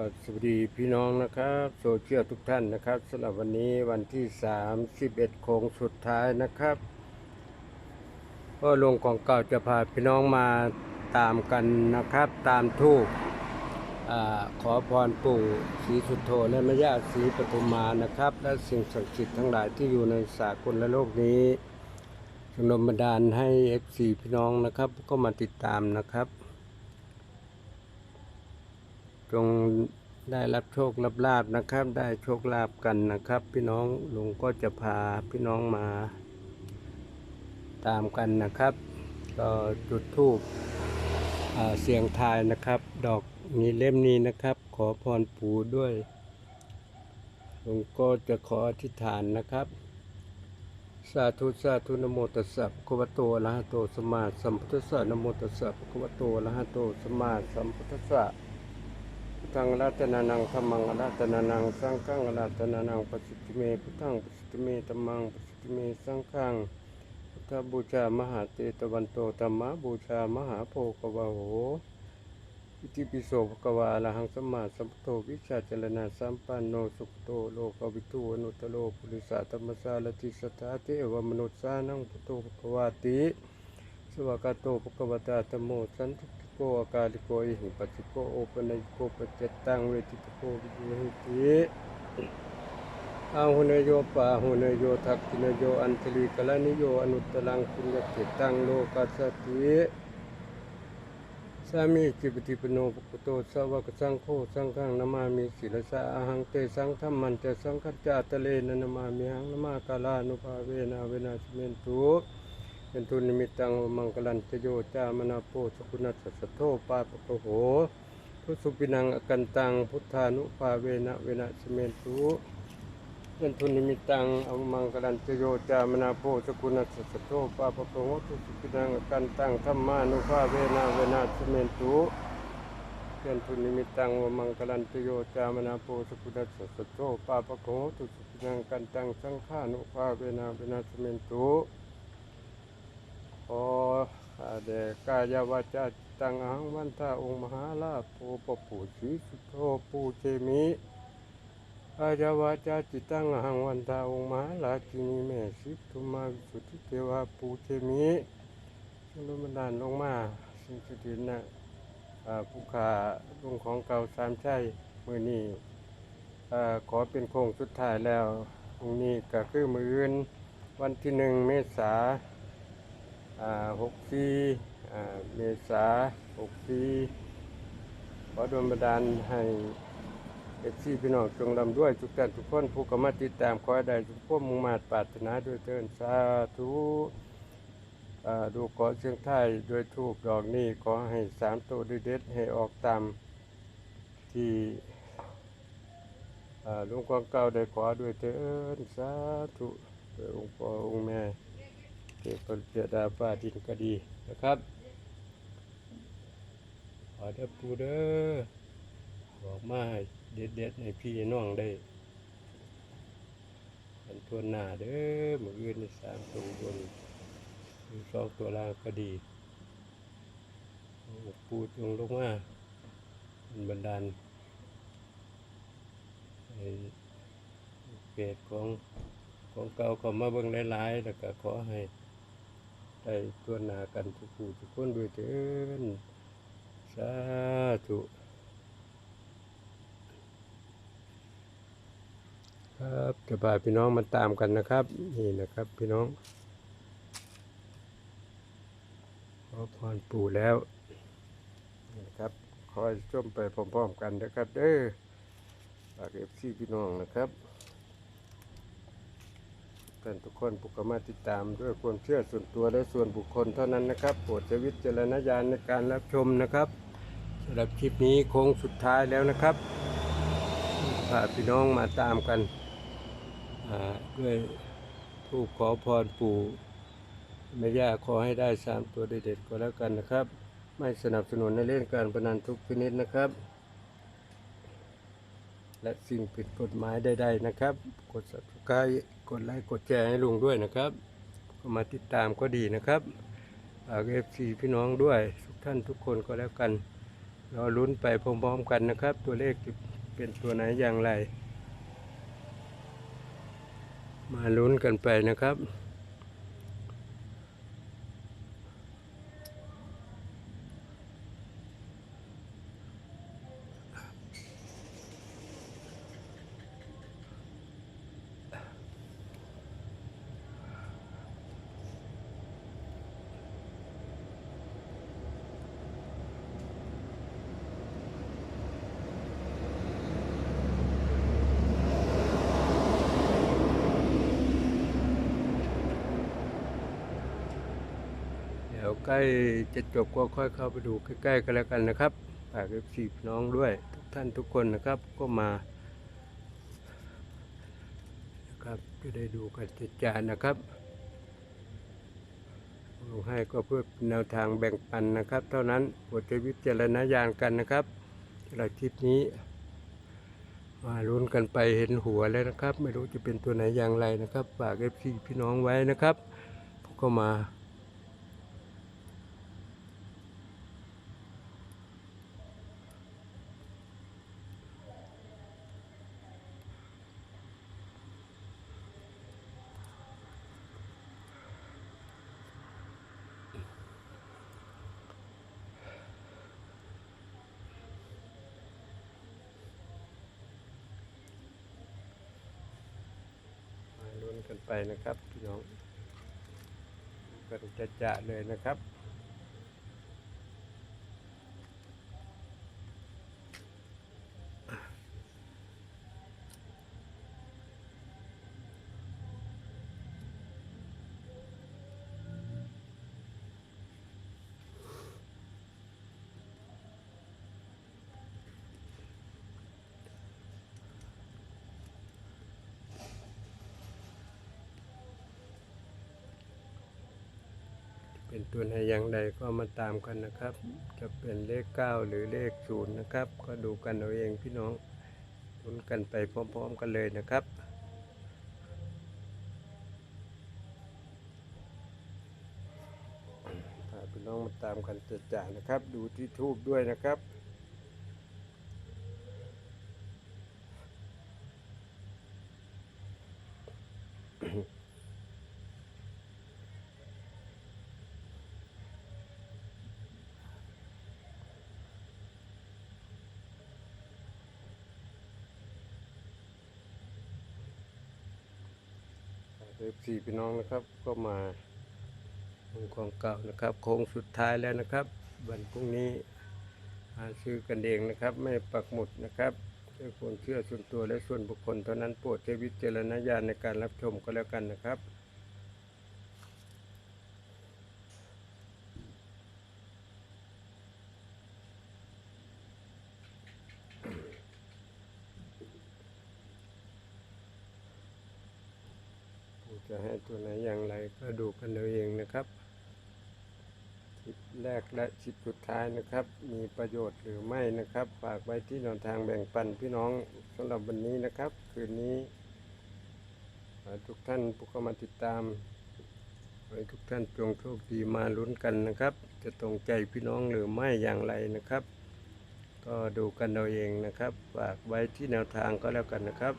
ก็สวัสดีพี่น้องนะครับโซเชียลทุกท่านนะครับสำหรับวันนี้วันที่ 31 โค้งสุดท้ายนะครับก็ลงของเก่าจะพาพี่น้องมาตามกันนะครับ ตามทูกขอพรปู่ศรีสุโธและแม่ย่าศรีปทุมมานะครับ และสิ่งศักดิ์สิทธิ์ทั้งหลายที่อยู่ในสากลและโลกนี้จงนบันดาลให้ FC พี่น้องนะครับ ก็มาติดตามนะครับ จงได้รับโชครับลาบนะครับ ได้โชคลาภกันนะครับ พี่น้องลุงก็จะพาพี่น้องมา ตามกันนะครับ ก็จุดธูปเสียงทายนะครับ ดอกนี้เล่มนี้นะครับ ขอพรปู่ด้วยลุงก็จะขออธิษฐานนะครับสาธุสาธุนโมตัสสะภะคะวะโตอะระหะโตสัมมาสัมพุทธัสสะนโมตัสสะภะคะวะโตอะระหะโตสัมมาสัมพุทธัสสะ ทังรัตนานังธรรมังรัตนานังสังฆังรัตนานังปัสสิทธิเมพุทธังปัสสิทธิเมธัมมังปัสสิทธิเมสังฆังพุทธบูชามหาเตตวันโตธรรมบูชามหาโพกวาโหอิติปิโสภควาอะระหังสมมาสัมพุทโธวิชาจรณะสัมปันโนสุขโตโลกวิทูอนุตตโลปุริสาธรรมสารติสัทธาเทวมนุษย์สานังพุทโธภควาติสวากาโตภควตาธรรมโมสันทุก โกอากาลิโกอิหิปัสสิโกโอปนัยโกปจจตังเวทิตโกวิจุหิติอาหุเนโยปาหุเนโยทักขินโยอันตลีกลานิโยอนุตตลังคุญญเกตังโลกัสสติสามีจิปฏิปโนภคุโตสาวกสังโฆสังฆังนามามิศิลสาอาหังเตสังธรรมันเตสังคัจจาตะเลนนามามิหังนามา กาลานุภาเวนะเวนะสเมนตุ เป็นทุนนิมิตังมังกลันจโยจามนาโปสกุณัสสะโทปาปะโหทุสุปินังอกันตังพุทธานุภาเวนะเวนะสเมนตุเป็นทุนนิมิตังอมังกลันจโยจามนาโปสกุณัสสะโทปาปะโหทุสุปินังอกันตังธรรมานุภาเวนะเวนะสเมนตุเป็นทุนนิมิตังวมังกลันจโยจามนาโปสกุณัสสะโทปาปะโหทุสุปินังกันตังสังฆานุภาเวนะเวนะสเมนตุ ข้าแด่กายวาจาจิตตังอหังวันทาองค์มหาลาภโพปปู่ศรีสุโธปูเจมิกายวาจาจิตังอหังวันทาองค์มหาลาจินีแม่สิทุมาสุทิเทวาปูเจมิซึ่งลมบันดาลลงมาสิ่งสุดินนะผู้ขาลุงของเก่าสามชัยมือนี้ขอเป็นโค้งสุดท้ายแล้วตรงนี้ก็คือมืออื่นวันที่หนึ่งเมษา หกสี่เมษาหกสี่ขอดลบันดาลให้เอฟซีพี่น้องจงรำด้วยทุกท่านทุกคนผู้กำมาติดตามขอให้ได้ทุกพวกมุ่งมาตปรารถนาด้วยเทินสาธุดูขอเสียงไทยด้วยทูบดอกนี้ขอให้สามตัวดีเด็ดให้ออกตามที่ลุงกวางเก่าได้ขอด้วยเทินสาธุโดยองค์พ่อองค์แม่ เทพเจดาฟ้าดินก็ดีนะครับขอเด้อปูเด้อบอกมาเด็ดเด็ดๆให้พี่น้องได้เป็นตัวหน้าเด้อมืออื่นในสามตัวบนหรือสองตัวล่างก็ดีปูจงลงมาเป็นบันดาลเปรตของของเก่าก็มาเบิ่งหลายๆ แล้วก็ขอให้ ได้ตัวนากันทุกผู้ทุกคนด้วยเถินสาธุครับจะพาพี่น้องมาตามกันนะครับ นี่นะครับพี่น้อง ขอพรปู่แล้วนี่นะครับคอยชมไปพร้อมๆกันนะครับเด้อฝากเอฟซีพี่น้องนะครับ ท่านทุกคนผู้เข้ามาติดตามด้วยความเชื่อส่วนตัวและส่วนบุคคลเท่านั้นนะครับโปรดใช้วิจารณญาณในการรับชมนะครับสำหรับคลิปนี้โค้งสุดท้ายแล้วนะครับพาพี่น้องมาตามกันด้วยทูปขอพรปู่แม่ย่าขอให้ได้สามตัวเด็ดๆก็แล้วกันนะครับ ไม่สนับสนุนในเล่นการพนันทุกชนิดนะครับ และสิ่งผิดกฎหมายใดๆนะครับ กด subscribe กดไลค์กดแชร์ให้ลุงด้วยนะครับมาติดตามก็ดีนะครับฝากเอฟซีพี่น้องด้วยทุกท่านทุกคนก็แล้วกันรอลุ้นไปพร้อมๆกันนะครับ ตัวเลขจะเป็นตัวไหนอย่างไร มาลุ้นกันไปนะครับ ใกล้จะจบก็ค่อยเข้าไปดูใกล้ๆกันแล้วกันนะครับฝากเอฟซีน้องด้วย ทุกท่านทุกคนนะครับก็มานะครับจะได้ดูกันจัดจานนะครับลงให้ก็เพื่อแนวทางแบ่งปันนะครับ เท่านั้นโปรดใช้วิจารณญาณกันนะครับสำหรับคลิปนี้ มาลุ้นกันไปเห็นหัวแล้วนะครับ ไม่รู้จะเป็นตัวไหนอย่างไรนะครับฝากเอฟซีพี่น้องไว้นะครับก็มา นกันไปนะครับพี่น้องกันจะจะเลยนะครับ เป็นตัวไหนอย่างใดก็มาตามกันนะครับ จะเป็นเลข 9 หรือเลข0นะครับ ก็ดูกันเอาเองพี่น้องลุ้นกันไปพร้อมๆกันเลยนะครับพาพี่น้องมาตามกันจ่านะครับ ดูที่ทูบด้วยนะครับ สี่พี่น้องนะครับ ก็มาลงของเก่านะครับ โค้งสุดท้ายแล้วนะครับวันพรุ่งนี้หาซื้อกันเองนะครับ ไม่ปักหมุดนะครับด้วยคนเชื่อส่วนตัวและส่วนบุคคลเท่านั้นโปรดใช้วิจารณญาณในการรับชมก็แล้วกันนะครับ จะให้ตัวไหนอย่างไร ก็ดูกันเอาเองนะครับคลิปแรกและคลิปสุดท้ายนะครับ มีประโยชน์หรือไม่นะครับ ฝากไว้ที่แนวทางแบ่งปันพี่น้องสำหรับวันนี้นะครับ คืนนี้ทุกท่านผู้เข้ามาติดตามขอให้ทุกท่านจงโชคดีมาลุ้นกันนะครับ จะตรงใจพี่น้องหรือไม่อย่างไรนะครับ ก็ดูกันเอาเองนะครับ ฝากไว้ที่แนวทางก็แล้วกันนะครับ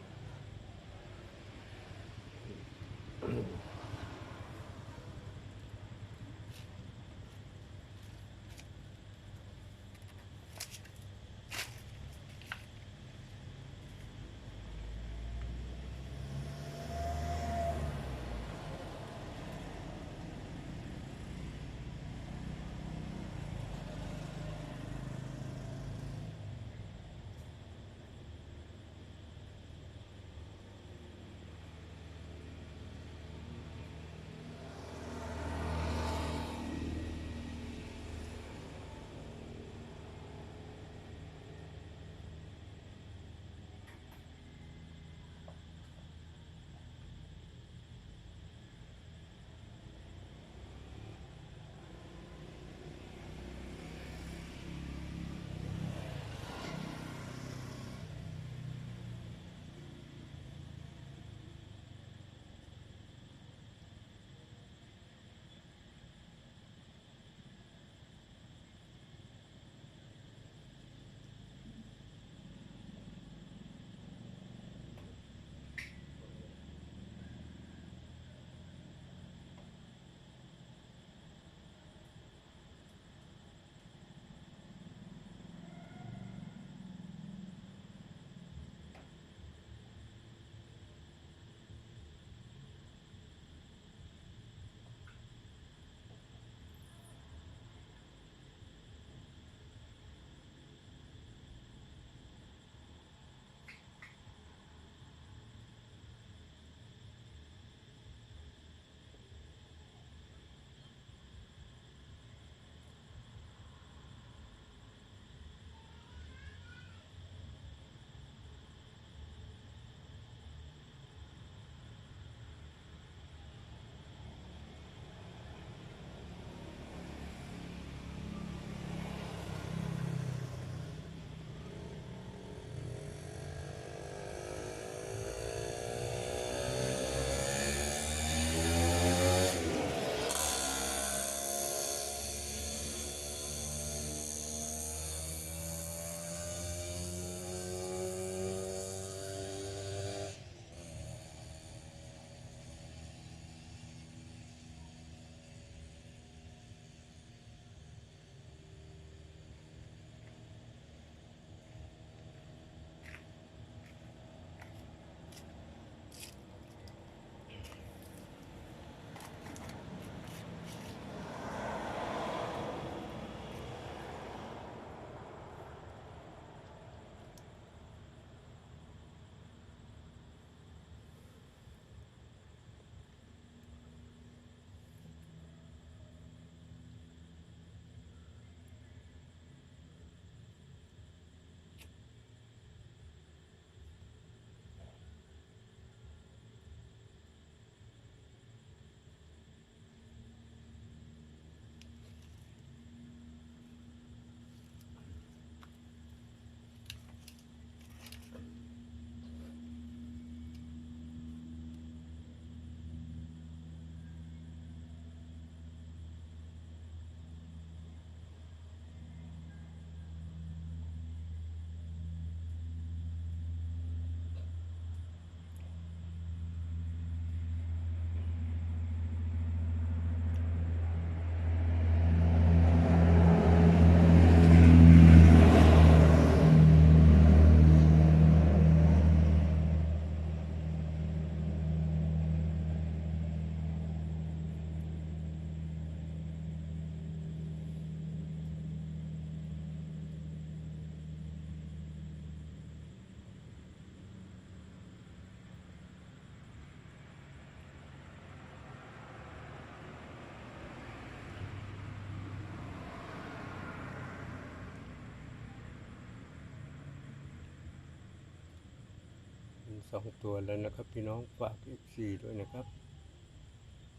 องตัวแล้วนะครับ พี่น้องฝาก F4 ด้วยนะครับ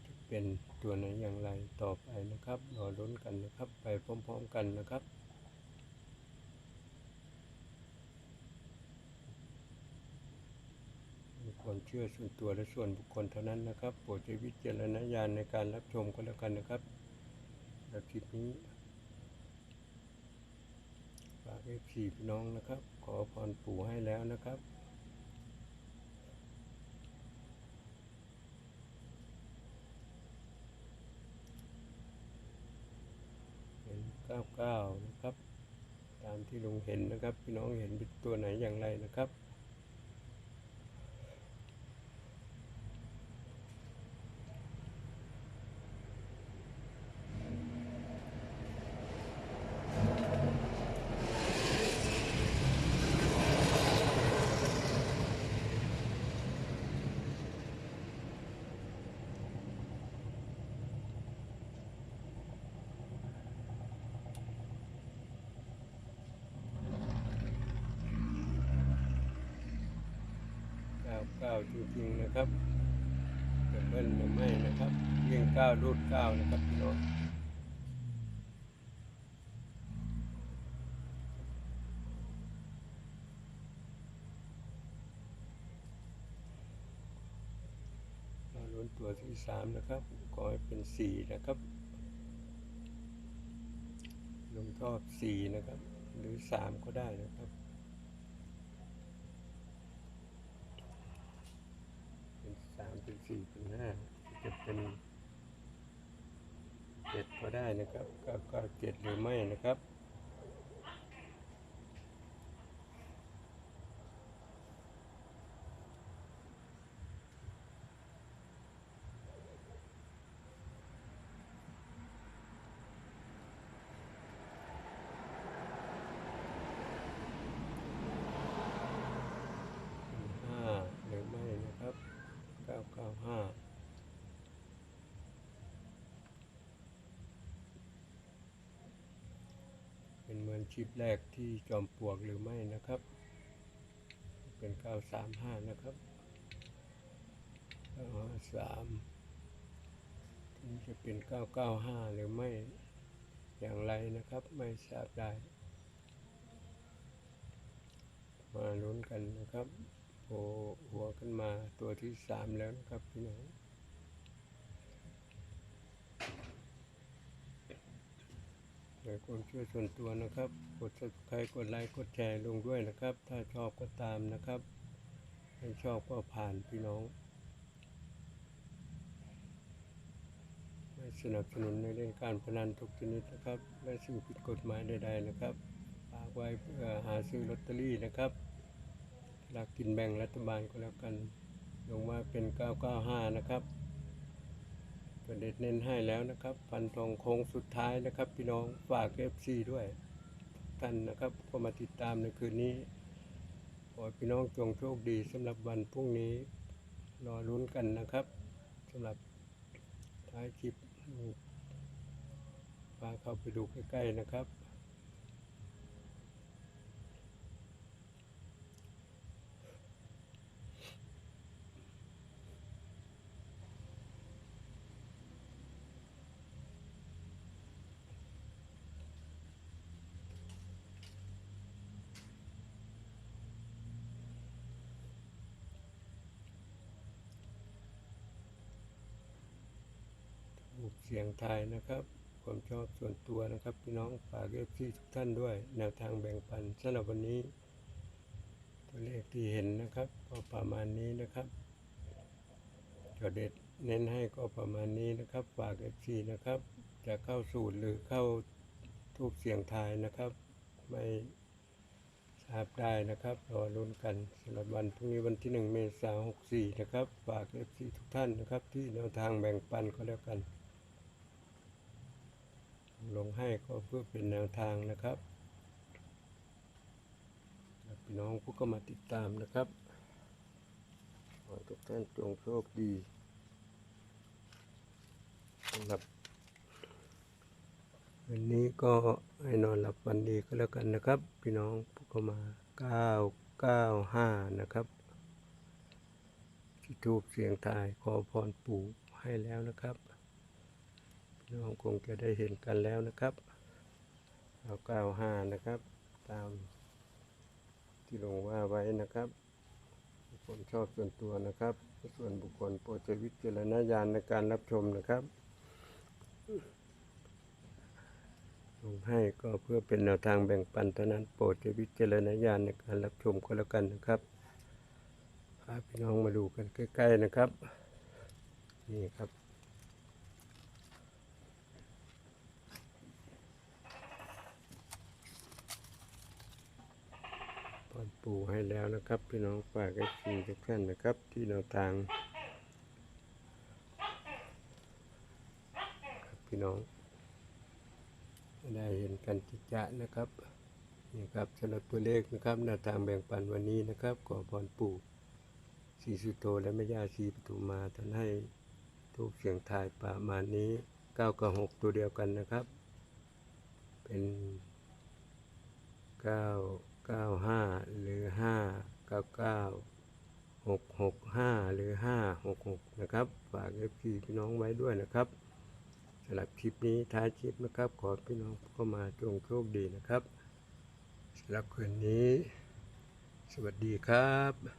จะเป็นตัวไหนอย่างไรต่อไปนะครับรอลุ้นกันนะครับ ไปพร้อม ๆ กันนะครับมีความเชื่อส่วนตัวและส่วนบุคคลเท่านั้นนะครับโปรดใช้วิจารณญาณในการรับชมก็แล้วกันนะครับและคลิปนี้ฝากเอฟซีพี่น้องนะครับ ขอพรปู่ให้แล้วนะครับ เก้าเก้านะครับ ตามที่ลุงเห็นนะครับ พี่น้องเห็นเป็นตัวไหนอย่างไรนะครับ เก้าเก้าจริงนะครับจะเบิ้ลหรือไม่นะครับเรียงเก้ารูดเก้านะครับพี่น้องเราลุ้นตัวที่สามนะครับขอให้เป็นสี่นะครับ ลงชอบสี่นะครับ หรือสามก็ได้นะครับ เป็น สามเป็นสี่เป็นห้าจะเป็นเจ็ดก็ได้นะครับเก้าเก้าเจ็ดหรือไม่นะครับ ห้าหรือไม่นะครับเก้าเก้าห้าเป็นเหมือน ชิปแรกที่จอมปลวกหรือไม่นะครับ เป็นเก้าสามห้านะครับเก้าห้าสามที่จะเป็นเก้าเก้าห้าหรือไม่อย่างไรนะครับ ไม่ทราบได้ มาลุ้นกันนะครับโผล่หัวขึ้นมาตัวที่สามแล้วนะครับพี่น้อง โดยความเชื่อส่วนตัวนะครับ กด subscribe กดไลค์ กดแชร์ลงด้วยนะครับ ถ้าชอบก็ตามนะครับไม่ชอบก็ผ่านพี่น้อง ไม่สนับสนุนในเรื่องการพนันทุกชนิดนะครับ และสิ่งผิดกฎหมายใดๆนะครับฝากไว้เพื่อหาซื้อลอตเตอรี่นะครับหลักกินแบ่งรัฐบาลก็แล้วกัน ลงมาเป็น 995 นะครับ ประเด็ดเน้นให้แล้วนะครับ พันทองโค้งสุดท้ายนะครับ พี่น้องฝากเอฟซีด้วยทุกท่านนะครับก็มาติดตามในคืนนี้ขอให้พี่น้องจงโชคดีสำหรับวันพรุ่งนี้รอลุ้นกันนะครับสำหรับท้ายคลิปพาเข้าไปดูใกล้ๆนะครับ เสียงทายนะครับ ความชอบส่วนตัวนะครับ พี่น้องฝากเอฟซีทุกท่านด้วย แนวทางแบ่งปันสำหรับวันนี้ ตัวเลขที่เห็นนะครับ ก็ประมาณนี้นะครับจอเด็ดเน้นให้ก็ประมาณนี้นะครับ ฝากเอฟซีนะครับ จะเข้าสูตรหรือเข้าทูบเสียงทายนะครับ ไม่ทราบได้นะครับรอลุ้นกันสำหรับวันพรุ่งนี้วันที่หนึ่งเมษายนหกสี่นะครับ ฝากเอฟซีทุกท่านนะครับ ที่แนวทางแบ่งปันก็แล้วกัน ลงให้ก็เพื่อเป็นแนวทางนะครับพี่น้องผู้ก็มาติดตามนะครับขอทุกท่านจงโชคดีสำหรับวันนี้ก็ให้นอนหลับฝันดีก็แล้วกันนะครับ พี่น้องผู้ก็มา995 นะครับทูบเสียงทายขอพรปู่ให้แล้วนะครับ พี่น้องคงจะได้เห็นกันแล้วนะครับเอาเก้าห้านะครับ ตามที่ลงว่าไว้นะครับผมชอบส่วนตัวนะครับ ส่วนบุคคลโปรดใช้วิจารณญาณในการรับชมนะครับลงให้ก็เพื่อเป็นแนวทางแบ่งปันเท่านั้นโปรดใช้วิจารณญาณในการรับชมก็แล้วกันนะครับพาพี่น้องมาดูกันใกล้ ๆนะครับ นี่ครับ ปอนปูให้แล้วนะครับ พี่น้องฝากให้ทีทุกท่านนะครับ ที่แนวทางพี่น้อง ได้เห็นกันจิจะนะครับนี่ครับสำหรับตัวเลขนะครับแนวทางแบ่งปันวันนี้นะครับขอพรปู่สีสุโตและแม่ย่าสีปทุมาท่านให้ทุกเสียงทายประมาณนี้9กับ6ตัวเดียวกันนะครับ เป็น 9 9 5หรือ5 9 9 6 6 5หรือ5 6 6นะครับ ฝากเอฟซีพี่น้องไว้ด้วยนะครับสำหรับคลิปนี้ท้ายคลิปนะครับ ขอพี่น้องเข้ามาจงโชคดีนะครับสำหรับคืนนี้ สวัสดีครับ